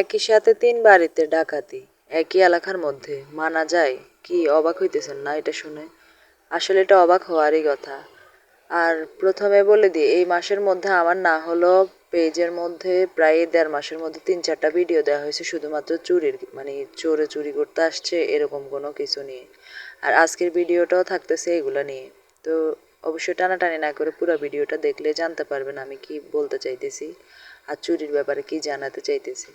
একই সাথে তিন বাড়িতে ডাকাতি, একই এলাকার মধ্যে। মানা যায়। কি অবাক হইতেছেন না এটা শুনে? আসলে এটা অবাক হওয়ারই কথা। আর প্রথমে বলে দিই, এই মাসের মধ্যে আমার না হলো পেজের মধ্যে প্রায় দেড় মাসের মধ্যে তিন চারটা ভিডিও দেওয়া হয়েছে, শুধুমাত্র চুরির মানে চোরে চুরি করতে আসছে এরকম কোনো কিছু নিয়ে। আর আজকের ভিডিওটাও থাকতেছে এগুলো নিয়ে। তো অবশ্যই টানাটানি না করে পুরো ভিডিওটা দেখলে জানতে পারবেন আমি কি বলতে চাইতেছি আর চুরির ব্যাপারে কি জানাতে চাইতেছি।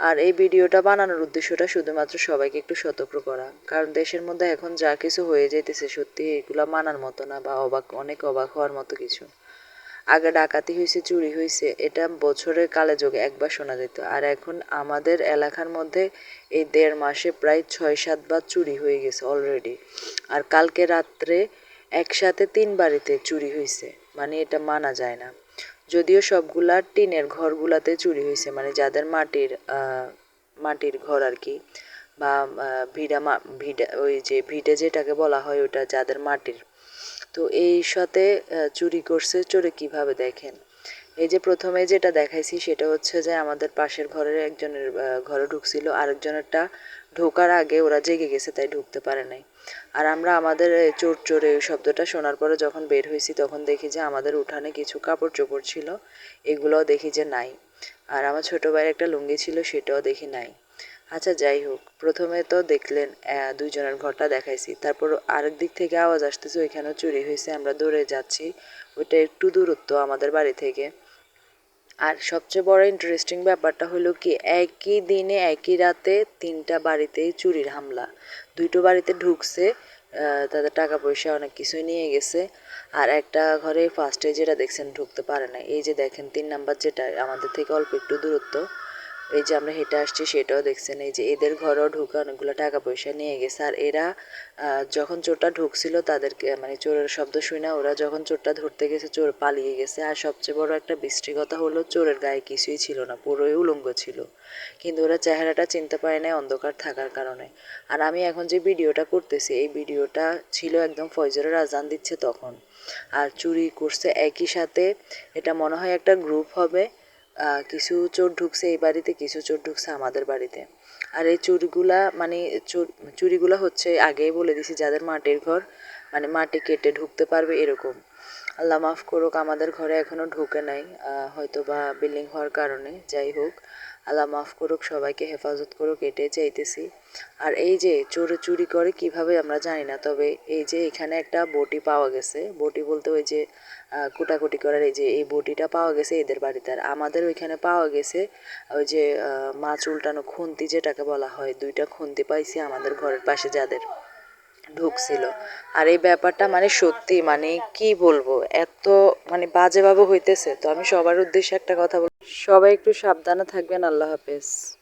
আর এই ভিডিওটা বানানোর উদ্দেশ্যটা শুধুমাত্র সবাইকে একটু সতর্ক করা। কারণ দেশের মধ্যে এখন যা কিছু হয়ে যাইতেছে সত্যি এগুলো মানার মতো না বা অবাক, অনেক অবাক হওয়ার মতো কিছু। আগে ডাকাতি হয়েছে চুরি হয়েছে এটা বছরের কালে যোগে একবার শোনা যেত। আর এখন আমাদের এলাকার মধ্যে এই দেড় মাসে প্রায় ছয় সাতবার চুরি হয়ে গেছে অলরেডি আর কালকে রাত্রে একসাথে তিন বাড়িতে চুরি হয়েছে মানে এটা মানা যায় না। যদিও সবগুলা টিনের ঘরগুলাতে চুরি হয়েছে মানে যাদের মাটির মাটির ঘর আর কি, বা ভিডা ভিডা ওই যে ভিটে যেটাকে বলা হয় ওটা যাদের মাটির। তো এই সাথে চুরি করছে চোরে কীভাবে দেখেন? এই যে প্রথমে যেটা দেখাইছি সেটা হচ্ছে যে আমাদের পাশের ঘরের একজনের ঘরে ঢুকছিল, আরেকজনেরটা ঢোকার আগে ওরা জেগে গেছে, তাই ঢুকতে পারে নাই। আর আমরা আমাদের চোর চোরে শব্দটা শোনার পরে যখন বের হয়েছি, তখন দেখি যে আমাদের উঠানে কিছু কাপড় চোপড় ছিল, এগুলোও দেখি যে নাই। আর আমার ছোটো ভাইয়ের একটা লুঙ্গি ছিল, সেটাও দেখি নাই। আচ্ছা যাই হোক, প্রথমে তো দেখলেন দুইজনের ঘরটা দেখাইছি। তারপর আরেক দিক থেকে আওয়াজ আসতেছে, ওইখানেও চুরি হয়েছে, আমরা দৌড়ে যাচ্ছি। ওইটা একটু দূরত্ব আমাদের বাড়ি থেকে। আর সবচেয়ে বড় ইন্টারেস্টিং ব্যাপারটা হলো কি, একই দিনে, একই রাতে তিনটা বাড়িতেই চুরির হামলা। দুইটো বাড়িতে ঢুকছে তাদের টাকা পয়সা অনেক কিছুই নিয়ে গেছে, আর একটা ঘরে ফার্স্টে যেটা দেখছেন ঢুকতে পারে না। এই যে দেখেন, তিন নাম্বার যেটা আমাদের থেকে অল্প একটু দূরত্ব। এই যে আমরা হেঁটে আসছি, সেটাও দেখছেন। এই যে এদের ঘরেও ঢুকে অনেকগুলো টাকা পয়সা নিয়ে গেছে। আর এরা যখন চোরটা ঢুকছিল, তাদেরকে মানে চোরের শব্দ শুনে ওরা যখন চোরটা ধরতে গেছে, চোর পালিয়ে গেছে। আর সবচেয়ে বড় একটা বৃষ্টিকতা হলো, চোরের গায়ে কিছুই ছিল না, পুরোই উলঙ্গ ছিল। কিন্তু ওরা চেহারাটা চিনতে পারে নাই অন্ধকার থাকার কারণে। আর আমি এখন যে ভিডিওটা করতেছি, এই ভিডিওটা ছিল একদম ফয়জরের আজান দিচ্ছে তখন। আর চুরি করছে একই সাথে, এটা মনে হয় একটা গ্রুপ হবে। কিছু চোর ঢুকছে এই বাড়িতে, কিছু চোর ঢুকছে আমাদের বাড়িতে। আর এই চুরিগুলা মানে চুরিগুলা হচ্ছে, আগেই বলে দিছি, যাদের মাটির ঘর মানে মাটি কেটে ঢুকতে পারবে এরকম। আল্লাহ মাফ করুক, আমাদের ঘরে এখনও ঢুকে নাই হয়তো বা বিল্ডিং হওয়ার কারণে, যাই হোক। আল্লাহ মাফ করুক, সবাইকে হেফাজত করুক, এটাই চাইতেছি। আর এই যে চোরে চুরি করে কীভাবে আমরা জানি না, তবে এই যে এখানে একটা বটি পাওয়া গেছে। বটি বলতে ওই যে কুটাকুটি করার এই যে, এই বটিটা পাওয়া গেছে এদের বাড়িতে। আর আমাদের ওইখানে পাওয়া গেছে, ওই যে মাছ উল্টানো খুন্তি যেটাকে বলা হয়, দুইটা খুন্তি পাইছি আমাদের ঘরের পাশে যাদের। ঢুকছিল। আর এই ব্যাপারটা মানে সত্যি মানে কি বলব, এত মানে বাজেভাবে হইতেছে। তো আমি সবার উদ্দেশ্যে একটা কথা বল সবাই একটু সাবধানে থাকবেন, আল্লাহ হাফেজ।